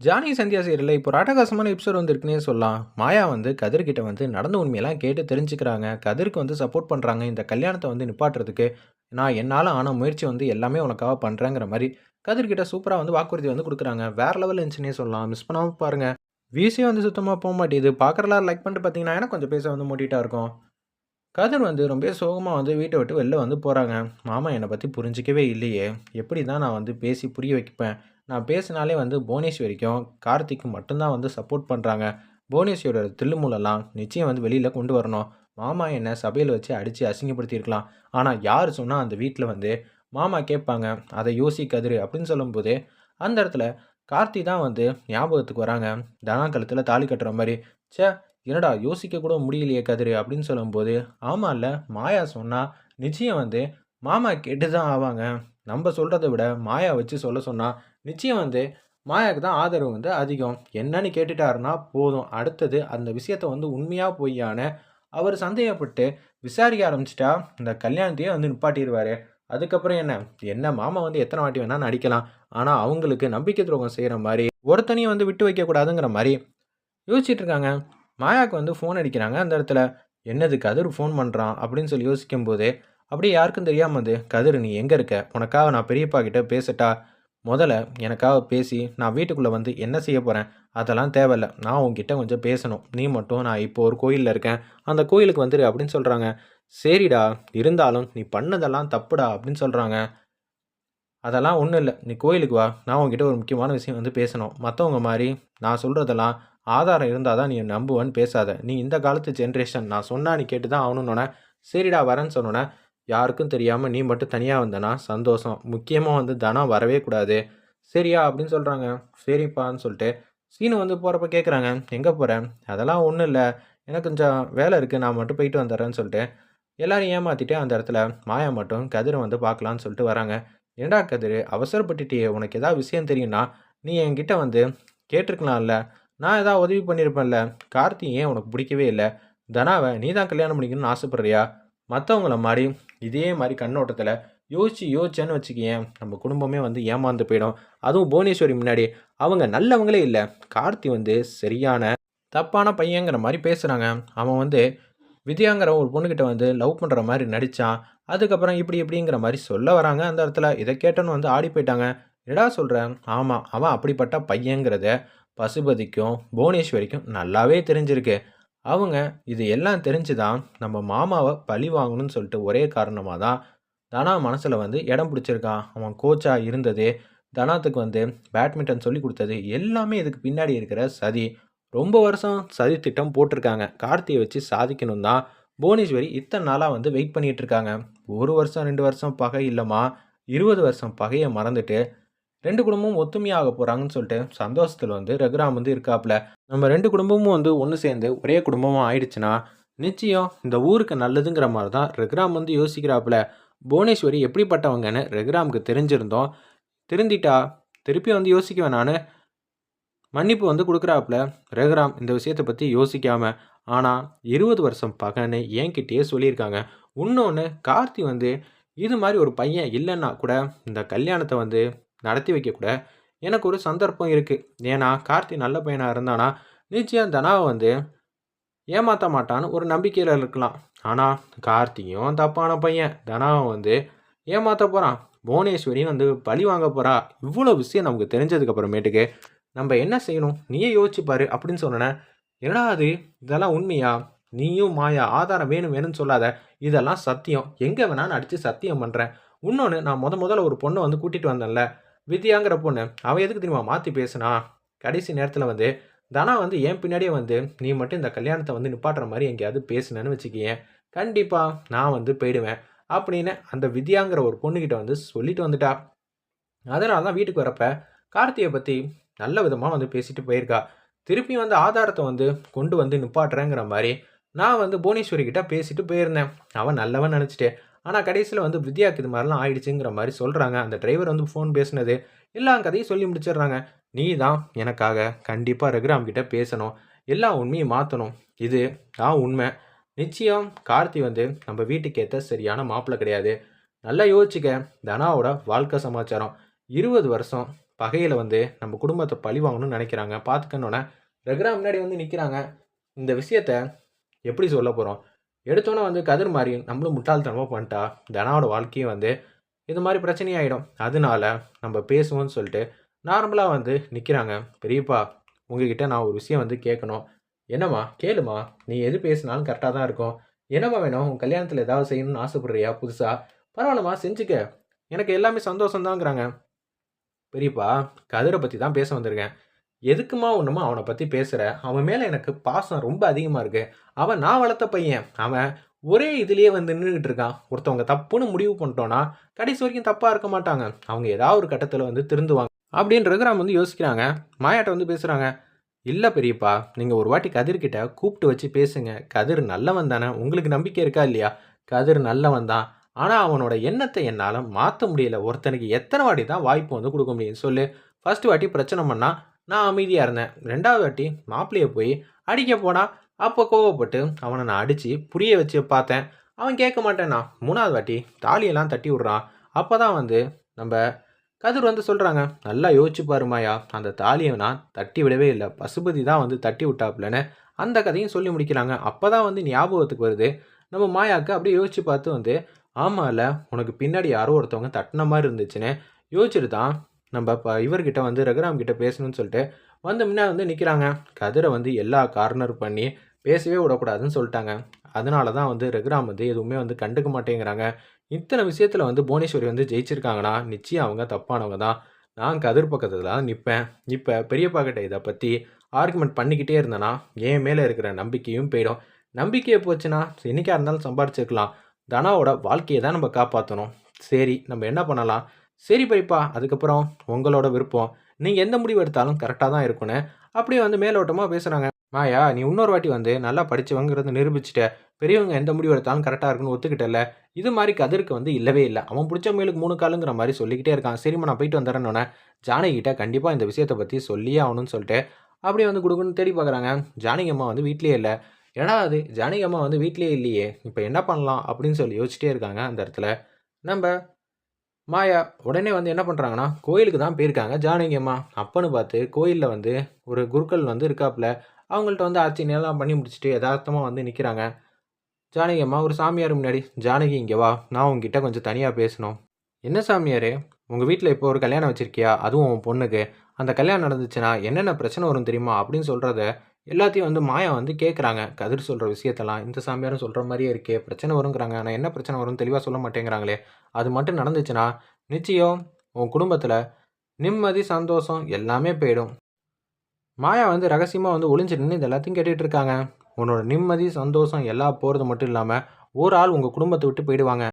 Johnny Sandhya சீரியலில் இப்போ ஒரு அட்டகாசமான எபிசோட் வந்திருக்குன்னே சொல்லலாம். மாயா வந்து கதிர்கிட்ட வந்து நடந்த உண்மையெல்லாம் கேட்டு தெரிஞ்சுக்கிறாங்க. கதிருக்கு வந்து சப்போர்ட் பண்ணுறாங்க இந்த கல்யாணத்தை வந்து நிப்பாட்டுறதுக்கு நான் என்னால் ஆன முயற்சி வந்து எல்லாமே உனக்காக பண்ணுறேங்கிற மாதிரி கதிர்கிட்ட சூப்பராக வந்து வாக்குறுதி வந்து கொடுக்குறாங்க. வேற லெவல் இருந்துச்சுன்னே சொல்லலாம். மிஸ் பண்ணாமல் பாருங்க. விசி வந்து சுத்தமாக போக மாட்டேது பார்க்குறலாம் லைக் பண்ணிட்டு பார்த்தீங்கன்னா எனக்கு கொஞ்சம் பேச வந்து மூட்டிகிட்டா இருக்கும். கதிர் வந்து ரொம்ப சோகமாக வந்து வீட்டை விட்டு வெளில வந்து போகிறாங்க மாமா என்னை பற்றி புரிஞ்சிக்கவே இல்லையே. எப்படி தான் நான் வந்து பேசி புரிய வைப்பேன்? நான் பேசினாலே வந்து புவனேஸ்வரிக்கும் கார்த்திக்கு மட்டும்தான் வந்து சப்போர்ட் பண்ணுறாங்க புவனேஸ்வரியோட தில்லுமுலெல்லாம் நிச்சயம் வந்து வெளியில் கொண்டு வரணும். மாமா என்னை சபையில் வச்சு அடித்து அசிங்கப்படுத்தியிருக்கலாம். ஆனால் யார் சொன்னால் அந்த வீட்டில் வந்து மாமா கேட்பாங்க அதை யோசி அப்படின்னு சொல்லும்போது அந்த இடத்துல கார்த்தி தான் வந்து ஞாபகத்துக்கு வராங்க. தனாக்கலத்தில் தாலி கட்டுற மாதிரி ச்சே என்னடா யோசிக்க கூட முடியலையே கதிர் அப்படின்னு சொல்லும்போது ஆமாம்ல மாயா சொன்னால் நிச்சயம் வந்து மாமா கேட்டு தான் ஆவாங்க. நம்ம சொல்கிறத விட மாயா வச்சு சொல்ல சொன்னால் நிச்சயம் வந்து மாயாவுக்கு தான் ஆதரவு வந்து அதிகம். என்னன்னு கேட்டுட்டாருன்னா போதும். அடுத்தது அந்த விஷயத்த வந்து உண்மையாக பொய்யான அவர் சந்தேகப்பட்டு விசாரிக்க ஆரம்பிச்சிட்டா இந்த கல்யாணத்தையே வந்து நிப்பாட்டிடுவார். அதுக்கப்புறம் என்ன? என்ன மாமா வந்து எத்தனை வாட்டி வேணால் நடிக்கலாம். ஆனால் அவங்களுக்கு நம்பிக்கை துரோகம் செய்கிற மாதிரி ஒருத்தனையும் வந்து விட்டு வைக்கக்கூடாதுங்கிற மாதிரி யோசிச்சுட்டு இருக்காங்க. மாயாவுக்கு வந்து ஃபோன் அடிக்கிறாங்க. அந்த இடத்துல என்னது கதிர் ஃபோன் பண்ணுறான் அப்படின்னு சொல்லி யோசிக்கும்போது அப்படியே யாருக்கும் தெரியாமல் வந்து கதிர் நீ எங்கே இருக்க? உனக்காக நான் பெரியப்பா கிட்டே பேசட்டா? முதல்ல எனக்காக பேசி நான் வீட்டுக்குள்ளே வந்து என்ன செய்ய போகிறேன் அதெல்லாம் தேவையில்ல. நான் உங்ககிட்ட கொஞ்சம் பேசணும். நீ மட்டும் நான் இப்போ ஒரு கோயிலில் இருக்கேன். அந்த கோயிலுக்கு வந்துரு அப்படின்னு சொல்கிறாங்க சரிடா இருந்தாலும் நீ பண்ணதெல்லாம் தப்புடா அப்படின்னு சொல்கிறாங்க அதெல்லாம் ஒன்றும் இல்லை. நீ கோயிலுக்கு வா. நான் உங்ககிட்ட ஒரு முக்கியமான விஷயம் வந்து பேசணும். மற்றவங்க மாதிரி நான் சொல்கிறதெல்லாம் ஆதாரம் இருந்தால் தான் நீ நம்புவேன்னு பேசாத. நீ இந்த காலத்து ஜென்ரேஷன் நான் சொன்னா நீ கேட்டு தான் ஆகணுன்னொன்னே சரிடா வரேன்னு சொன்னோன்னே யாருக்கும் தெரியாமல் நீ மட்டும் தனியாக வந்தனா சந்தோஷம். முக்கியமாக வந்து தனம் வரவே கூடாது. சரியா? அப்படின்னு சொல்கிறாங்க சரிப்பான்னு சொல்லிட்டு சீனு வந்து போகிறப்ப கேட்குறாங்க எங்கே போகிறேன் அதெல்லாம் ஒன்றும் இல்லை. எனக்கு கொஞ்சம் வேலை இருக்குது நான் மட்டும் போயிட்டு வந்துடுறேன்னு சொல்லிட்டு எல்லாரும் ஏமாற்றிட்டு அந்த இடத்துல மாயா மட்டும் கதிரை வந்து பார்க்கலான்னு சொல்லிட்டு வராங்க. ஏண்டா கதிர்? அவசரப்பட்டுட்டியே. உனக்கு எதாவது விஷயம் தெரியும்னா நீ என்கிட்ட வந்து கேட்டிருக்கலாம்ல. நான் எதாவது உதவி பண்ணியிருப்பேன்ல. கார்த்தி ஏன் உனக்கு பிடிக்கவே இல்லை? தனாவை நீ தான் கல்யாணம் பண்ணிக்கணும்னு ஆசைப்பட்றியா? மற்றவங்கள மாதிரி இதே மாதிரி கண்ணோட்டத்தில் யோசிச்சு யோசிச்சேன்னு வச்சுக்கேன் நம்ம குடும்பமே வந்து ஏமாந்து போயிடும். அதுவும் புவனேஸ்வரி முன்னாடி அவங்க நல்லவங்களே இல்லை. கார்த்தி வந்து சரியான தப்பான பையங்கிற மாதிரி பேசுகிறாங்க அவன் வந்து வித்யாங்கிற ஒரு பொண்ணுக்கிட்ட வந்து லவ் பண்ணுற மாதிரி நடித்தான் அதுக்கப்புறம் இப்படி இப்படிங்கிற மாதிரி சொல்ல வராங்க அந்த இடத்துல. இதை கேட்டோன்னு வந்து ஆடி போயிட்டாங்க. என்னடா சொல்கிறேன் ஆமாம் அவன் அப்படிப்பட்ட பையங்கிறத பசுபதிக்கும் புவனேஸ்வரிக்கும் நல்லாவே தெரிஞ்சிருக்கு. அவங்க இது எல்லாம் தெரிஞ்சு தான் நம்ம மாமாவை பழி வாங்கணும்னு சொல்லிட்டு ஒரே காரணமாக தான் தனா மனசில் வந்து இடம் பிடிச்சிருக்கான் அவன் கோச்சாக இருந்தது. தனாத்துக்கு வந்து பேட்மிண்டன் சொல்லி கொடுத்தது. எல்லாமே இதுக்கு பின்னாடி இருக்கிற சதி. ரொம்ப வருஷம் சதி திட்டம் போட்டிருக்காங்க. கார்த்தியை வச்சு சாதிக்கணும் தான் புவனேஸ்வரி இத்தனை நாளாக வந்து வெயிட் பண்ணிகிட்டு இருக்காங்க. ஒரு வருஷம் ரெண்டு வருஷம் பகை இல்லைம்மா. இருபது வருஷம் பகையை மறந்துட்டு ரெண்டு குடும்பமும் ஒத்துமையாக போகிறாங்கன்னு சொல்லிட்டு சந்தோஷத்தில் வந்து ரகுராம் வந்து இருக்காப்புல நம்ம ரெண்டு குடும்பமும் வந்து ஒன்று சேர்ந்து ஒரே குடும்பமாக ஆயிடுச்சுன்னா நிச்சயம் இந்த ஊருக்கு நல்லதுங்கிற மாதிரி தான் ரகுராம் வந்து யோசிக்கிறாப்புல புவனேஸ்வரி எப்படிப்பட்டவங்கன்னு ரகுராமுக்கு தெரிஞ்சிருந்தோம். திருந்திட்டா திருப்பி வந்து யோசிக்க வேணான்னு மன்னிப்பு வந்து கொடுக்குறாப்புல ரகுராம் இந்த விஷயத்தை பற்றி யோசிக்காமல் ஆனால் இருபது வருஷம் பகன்னு என்கிட்டயே சொல்லியிருக்காங்க. இன்னொன்று கார்த்தி வந்து இது மாதிரி ஒரு பையன் இல்லைன்னா கூட இந்த கல்யாணத்தை வந்து நடத்தி வைக்கக்கூட எனக்கு ஒரு சந்தர்ப்பம் இருக்குது ஏன்னா கார்த்தி நல்ல பையனாக இருந்தானா நிச்சயம் தனாவை வந்து ஏமாற்ற மாட்டான்னு ஒரு நம்பிக்கையில் இருக்கலாம். ஆனால் கார்த்தியும் தப்பான பையன். தனாவை வந்து ஏமாற்ற போகிறான் புவனேஸ்வரியும் வந்து பழி வாங்க போகிறா இவ்வளோ விஷயம் நமக்கு தெரிஞ்சதுக்கப்புறமேட்டுக்கு நம்ம என்ன செய்யணும்? நீயே யோசிச்சுப்பாரு அப்படின்னு சொன்னேன். என்னடா அது? இதெல்லாம் உண்மையா? நீயும் மாயா ஆதாரம் வேணும் வேணும்னு சொல்லாத. இதெல்லாம் சத்தியம். எங்கே வேணாலும் அடித்து சத்தியம் பண்ணுறேன் இன்னொன்று நான் முத முதல்ல ஒரு பொண்ணை வந்து கூட்டிகிட்டு வந்தேன்ல. வித்யாங்கிற பொண்ணு அவன் எதுக்கு தெரியுமா மாற்றி பேசுனா? கடைசி நேரத்தில் வந்து தனா வந்து என் பின்னாடியே வந்து நீ மட்டும் இந்த கல்யாணத்தை வந்து நிப்பாட்டுற மாதிரி எங்கேயாவது பேசுனேன்னு வச்சுக்கியேன். கண்டிப்பாக நான் வந்து போயிடுவேன் அப்படின்னு அந்த வித்யாங்கிற ஒரு பொண்ணுக்கிட்ட வந்து சொல்லிட்டு வந்துட்டா. அதனால தான் வீட்டுக்கு வரப்ப கார்த்தியை பற்றி நல்ல விதமாக வந்து பேசிட்டு போயிருக்கா. திருப்பி வந்து ஆதாரத்தை வந்து கொண்டு வந்து நிப்பாட்டுறேங்கிற மாதிரி நான் வந்து புவனேஸ்வரி கிட்ட பேசிட்டு போயிருந்தேன். அவன் நல்லவன் நினச்சிட்டு ஆனால் கடைசியில் வந்து வித்யாக்கு இது மாதிரிலாம் ஆயிடுச்சுங்கிற மாதிரி சொல்கிறாங்க அந்த டிரைவர் வந்து ஃபோன் பேசினது எல்லா கதையும் சொல்லி முடிச்சிடுறாங்க. நீ தான் எனக்காக கண்டிப்பாக ரகுராம் கிட்ட பேசணும். எல்லா உண்மையும் மாற்றணும் இது தான் உண்மை. நிச்சயம் கார்த்தி வந்து நம்ம வீட்டுக்கு ஏற்ற சரியான மாப்பிள்ளை கிடையாது. நல்லா யோசிச்சுக்க. தனாவோட வாழ்க்கை சமாச்சாரம். இருபது வருஷம் பகையில் வந்து நம்ம குடும்பத்தை பழி வாங்கணும்னு நினைக்கிறாங்க. பார்த்துக்கன்னோனே ரகுராம் முன்னாடி வந்து நிற்கிறாங்க இந்த விஷயத்த எப்படி சொல்ல போகிறோம் எடுத்தோன்னே வந்து கதிர் மாதிரி நம்மளும் முட்டாள்தனமாக பண்ணிட்டா, தனாவோட வாழ்க்கையும் வந்து இது மாதிரி பிரச்சனையாயிடும். அதனால நம்ம பேசுவோம்னு சொல்லிட்டு நார்மலாக வந்து நிற்கிறாங்க பெரியப்பா உங்ககிட்ட நான் ஒரு விஷயம் வந்து கேட்கணும். என்னம்மா? கேளும்மா. நீ எது பேசினாலும் கரெக்டாக தான் இருக்கும். என்னம்மா வேணும்? உன் கல்யாணத்தில் ஏதாவது செய்யணும்னு ஆசைப்படுறியா புதுசாக பரவாயில்லம்மா செஞ்சுக்க. எனக்கு எல்லாமே சந்தோஷம் தாங்கிறாங்க. பெரியப்பா கதிரை பற்றி தான் பேச வந்திருக்கேன். எதுக்குமா ஒன்றுமா அவனை பற்றி பேசுகிற அவன் மேலே எனக்கு பாசம் ரொம்ப அதிகமாக இருக்குது அவன் நான் வளர்த்த பையன். அவன் ஒரே இதுலேயே வந்து நின்றுக்கிட்டு இருக்கான். ஒருத்தவங்க தப்புன்னு முடிவு பண்ணிட்டோன்னா கடைசி வரைக்கும் தப்பாக இருக்க மாட்டாங்க. அவங்க ஏதாவது ஒரு கட்டத்தில் வந்து திருந்துவாங்க. அப்படின்னு ரகுராம் வந்து யோசிக்கிறாங்க. மாயாட்ட வந்து பேசுகிறாங்க இல்லை பெரியப்பா, நீங்கள் ஒரு வாட்டி கதிர்கிட்ட கூப்பிட்டு வச்சு பேசுங்க. கதிர் நல்லவன் தானே. உங்களுக்கு நம்பிக்கை இருக்கா இல்லையா? கதிர் நல்லவன் தான். ஆனால் அவனோட எண்ணத்தை என்னால் மாற்ற முடியல. ஒருத்தனுக்கு எத்தனை வாட்டி தான் வாய்ப்பு வந்து கொடுக்க முடியும் சொல்லு? ஃபஸ்ட்டு வாட்டி பிரச்சனை பண்ணால் நான் அமைதியாக இருந்தேன். ரெண்டாவது வாட்டி மாப்பிள்ளையை போய் அடிக்க போனா, அப்போ கோவப்பட்டு அவனை நான் அடித்து புரிய வச்சு பார்த்தேன். அவன் கேட்க மாட்டேன்னா மூணாவது வாட்டி தாலியெல்லாம் தட்டி விட்றான் அப்போ தான் வந்து நம்ம கதிர் வந்து சொல்கிறாங்க நல்லா யோசிச்சு பாரு மாயா. அந்த தாலியை நான் தட்டி விடவே இல்லை பசுபதி தான் வந்து தட்டி விட்டாப்லன்னு அந்த கதையும் சொல்லி முடிக்கிறாங்க. அப்பதான் வந்து ஞாபகத்துக்கு வருது. நம்ம மாயாவுக்கு அப்படியே யோசிச்சு பார்த்து வந்து, ஆமால்ல உனக்கு பின்னாடி யாரோ ஒருத்தவங்க தட்டின மாதிரி இருந்துச்சுன்னு யோசிச்சுட்டு தான் நம்ம இப்போ இவர்கிட்ட வந்து ரகுராம் கிட்ட பேசணும்னு சொல்லிட்டு வந்து முன்னே வந்து நிற்கிறாங்க கதிரை வந்து எல்லா கார்னர் பண்ணி பேசவே விடக்கூடாதுன்னு சொல்லிட்டாங்க. அதனால தான் வந்து ரகுராம் வந்து எதுவுமே வந்து கண்டுக்க மாட்டேங்கிறாங்க. இத்தனை விஷயத்தில் வந்து புவனேஸ்வரி வந்து ஜெயிச்சிருக்காங்கன்னா, நிச்சயம் அவங்க தப்பானவங்க தான். நான் கதிர் பக்கத்தில் தான் நிற்பேன் இப்போ பெரியப்பா கிட்ட இதை பற்றி ஆர்குமெண்ட் பண்ணிக்கிட்டே இருந்தேன்னா, என் மேலே இருக்கிற நம்பிக்கையும் போயிடும். நம்பிக்கை போச்சுன்னா, என்னைக்கா இருந்தாலும் சம்பாரிச்சிருக்கலாம் தனாவோட வாழ்க்கையை தான் நம்ம காப்பாற்றணும் சரி நம்ம என்ன பண்ணலாம்? சரி பரிப்பா அதுக்கப்புறம் உங்களோட விருப்பம். நீங்கள் எந்த முடிவு எடுத்தாலும் கரெக்டாக தான் இருக்குன்னு அப்படியே வந்து மேலோட்டமாக பேசுகிறாங்க மாயா நீ இன்னொரு வாட்டி வந்து நல்லா படித்தவங்கிறது நிரூபிச்சிட்ட பெரியவங்க எந்த முடிவு எடுத்தாலும் கரெக்டாக இருக்குன்னு ஒத்துக்கிட்டல்ல. இது மாதிரி கதிருக்கு வந்து இல்லவே இல்லை அவன் பிடிச்ச மேலுக்கு மூணு காலுங்கிற மாதிரி சொல்லிக்கிட்டே இருக்கான். சரிம்மா நான் போயிட்டு வந்துடுறேன்னொன்னே ஜானகிட்ட கண்டிப்பாக இந்த விஷயத்தை பற்றி சொல்லியே ஆகணும்னு சொல்லிட்டு, அப்படியே வந்து கொடுக்குன்னு தேடி பார்க்குறாங்க. ஜானகி அம்மா வந்து வீட்லேயே இல்லை ஏன்னா அது ஜானகி அம்மா வந்து வீட்லேயே இல்லையே! இப்போ என்ன பண்ணலாம்? அப்படின்னு சொல்லி யோசிச்சுட்டே இருக்காங்க அந்த இடத்துல. நம்ப மாயா உடனே வந்து என்ன பண்ணுறாங்கன்னா கோயிலுக்கு தான் போயிருக்காங்க ஜானகி அம்மா. அப்பன்னு பார்த்து கோயிலில் வந்து ஒரு குருக்கள் வந்து இருக்காப்புல அவங்கள்ட்ட வந்து அர்ச்சனைலாம் பண்ணி முடிச்சுட்டு யதார்த்தமாக வந்து நிற்கிறாங்க ஜானகி அம்மா ஒரு சாமியார் முன்னாடி, "ஜானகி இங்கே வா. நான் உங்ககிட்ட கொஞ்சம் தனியாக பேசணும்." "என்ன சாமியார் உங்கள் வீட்டில் இப்போ ஒரு கல்யாணம் வச்சுருக்கியா அதுவும் உன் பொண்ணுக்கு. அந்த கல்யாணம் நடந்துச்சுன்னா என்னென்ன பிரச்சனை வரும் தெரியுமா?" அப்படின்னு சொல்கிறத எல்லாத்தையும் வந்து மாயா வந்து கேட்குறாங்க. கதிர் சொல்கிற விஷயத்தெல்லாம் இந்த சாமியாரும் சொல்கிற மாதிரியே இருக்கே. பிரச்சனை வருங்கிறாங்க. ஆனால் என்ன பிரச்சனை வரும்னு தெளிவாக சொல்ல மாட்டேங்கிறாங்களே. அது மட்டும் நடந்துச்சுன்னா, நிச்சயம் உன் குடும்பத்தில் நிம்மதி, சந்தோஷம் எல்லாமே போயிடும். மாயா வந்து ரகசியமாக வந்து ஒளிஞ்சு நின்று இது எல்லாத்தையும் கேட்டுகிட்டு இருக்காங்க. உன்னோட நிம்மதி, சந்தோஷம் எல்லாம் போகிறது மட்டும் இல்லாமல் ஒரு ஆள் உங்கள் குடும்பத்தை விட்டு போயிடுவாங்க.